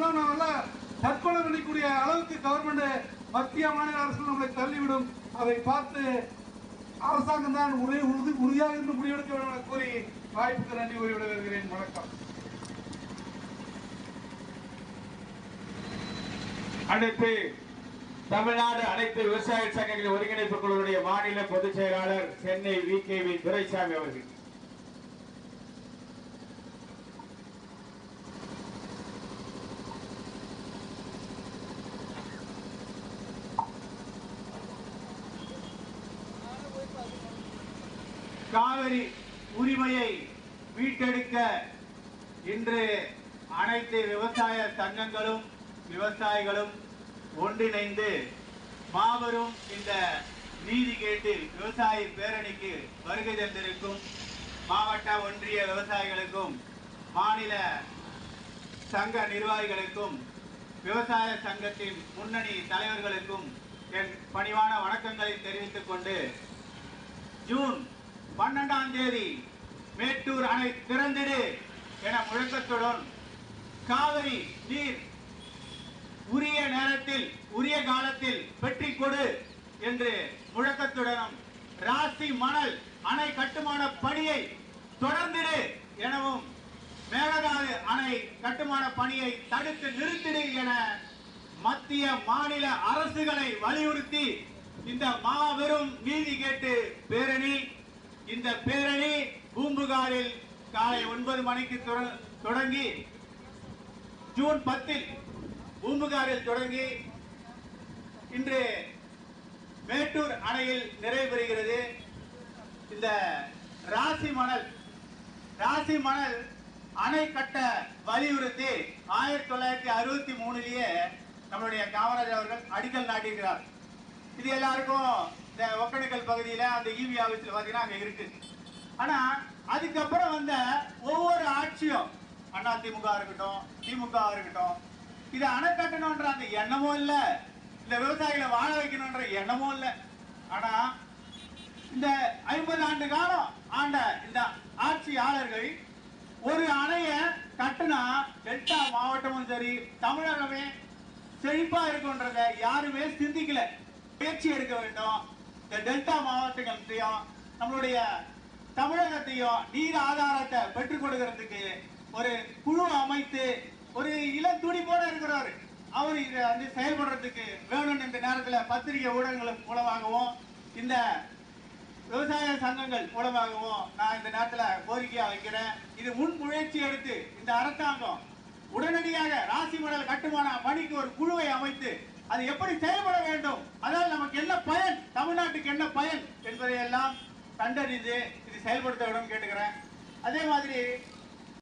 எல்லாம் நம்மளால தற்கொலை பண்ணிக்கூடிய அளவுக்கு கவர்மெண்ட் மத்திய மாநில அரசு நம்மளை தள்ளிவிடும். அதை பார்த்து அரசாங்கம் தான் உரை உறுதி உறுதியாக இருந்து முடிவெடுக்க வேண்டும் என கூறி வாய்ப்புக்கு நன்றி கூறி விடைபெறுகிறேன். வணக்கம். அடுத்து தமிழ்நாடு அனைத்து விவசாய சங்கங்களின் ஒருங்கிணைப்பு குழுவுடைய மாநில பொதுச் செயலாளர் Chennai V K V Duraisamy அவர்கள். காவிரி உரிமையை மீட்டெடுக்க இன்று அனைத்து விவசாய சங்கங்களும் விவசாயிகளும் ஒன்றிணைந்து மாபெரும் இந்த நீதி கேட்டு விவசாய பேரணிக்கு வருகை தந்திருக்கும் மாவட்ட ஒன்றிய விவசாயிகளுக்கும் மாநில சங்க நிர்வாகிகளுக்கும் விவசாய சங்கத்தின் முன்னணி தலைவர்களுக்கும் என் பணிவான வணக்கங்களை தெரிவித்துக் கொண்டு ஜூன் பன்னெண்டாம் தேதி மேட்டூர் அணை திறந்திடு என முழக்கத்துடன் காவிரி நீர் உரிய நேரத்தில் உரிய காலத்தில் வெற்றி கொடு என்று முழக்கத்துடனும் ராசி மணல் அணை கட்டுமான பணியை தொடர்ந்திடு எனவும் மேகதாது அணை கட்டுமான பணியை தடுத்து நிறுத்திடு என மத்திய மாநில அரசுகளை வலியுறுத்தி இந்த மாபெரும் நீதி கேட்டு இந்த பேரணி பூம்புகாரில் காலை ஒன்பது மணிக்கு தொட- தொடங்கி ஜூன் பத்தில் பூம்புகாரில் தொடங்கி இன்று மேட்டூர் அணையில் நிறைவு பெறுகிறது இந்த ராசி மணல் ராசி மணல் அணை கட்ட வலியுறுத்தி ஆயிரத்தி தொள்ளாயிரத்தி அறுபத்தி மூணுலயே நம்மளுடைய காமராஜர் அவர்கள் அடிக்கல் நாட்டியிருக்கிறார். இது எல்லாருக்கும் இந்த ஒக்கணி பகுதியில் அந்த இவி ஆஃபீஸில் பாத்தீங்கன்னா அங்கே இருக்கு. ஆனால் அதுக்கப்புறம் வந்த ஒவ்வொரு ஆட்சியும் அண்ணா திமுக இருக்கட்டும் திமுக இருக்கட்டும் இது அணை கட்டணும்ன்ற அந்த எண்ணமும் இல்ல. இந்த விவசாயிகளை வாழ வைக்கணும்ன்ற எண்ணமும் இல்ல. ஆனா இந்த ஐம்பது ஆண்டு காலம் ஆண்ட இந்த ஆட்சியாளர்கள் ஒரு அணைய கட்டுனா டெல்டா மாவட்டமும் சரி தமிழகமே செழிப்பா இருக்குன்றத யாருமே சிந்திக்கல. முயற்சி எடுக்க வேண்டும். இந்த டெல்டா மாவட்டங்களையும் நம்மளுடைய தமிழகத்தையும் நீர் ஆதாரத்தை பெற்றுக் கொடுக்கறதுக்கு ஒரு குழு அமைத்து ஒரு இளம் துடிப்போட இருக்கிறவர் அவர் இதை வந்து செயல்படுறதுக்கு வேணும்னு இந்த நேரத்தில் பத்திரிகை ஊடகங்கள் மூலமாகவும் இந்த விவசாய சங்கங்கள் மூலமாகவும் நான் இந்த நேரத்தில் கோரிக்கையாக வைக்கிறேன். இது முன் முயற்சி எடுத்து இந்த அரசாங்கம் உடனடியாக ராசி மணல் கட்டுமான பணிக்கு ஒரு குழுவை அமைத்து அது எப்படி செயல்பட வேண்டும்? அதனால் நமக்கு என்ன பயன்? தமிழ்நாட்டுக்கு என்ன பயன்? என்பதை எல்லாம் கண்டறிந்து இது செயல்படுத்த வேண்டும் கேட்டுக்கிறேன். அதே மாதிரி